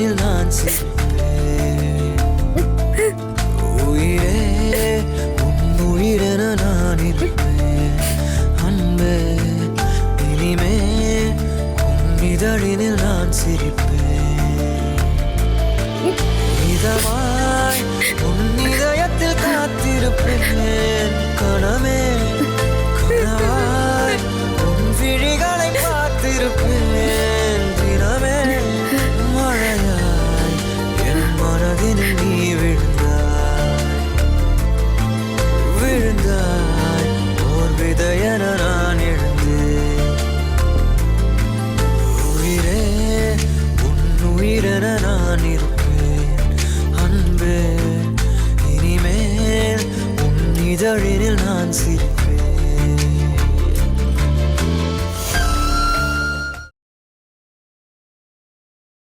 இதழினில் நான் சிரிப்பேன் உயிரே உன் உயிரென நான் இருப்பேன் அன்பே இனிமே உன் இதழினில் நான் சிரிப்பேன் இதமாய் உன் இதயத்தில் காத்திருப்பேன் கணமே கனவாய் உன் விழிகளை பார்த்திருப்பேன் என நான் இருப்பேன். அன்பே இனிமேல் உன் நான் சிரிப்பேன்.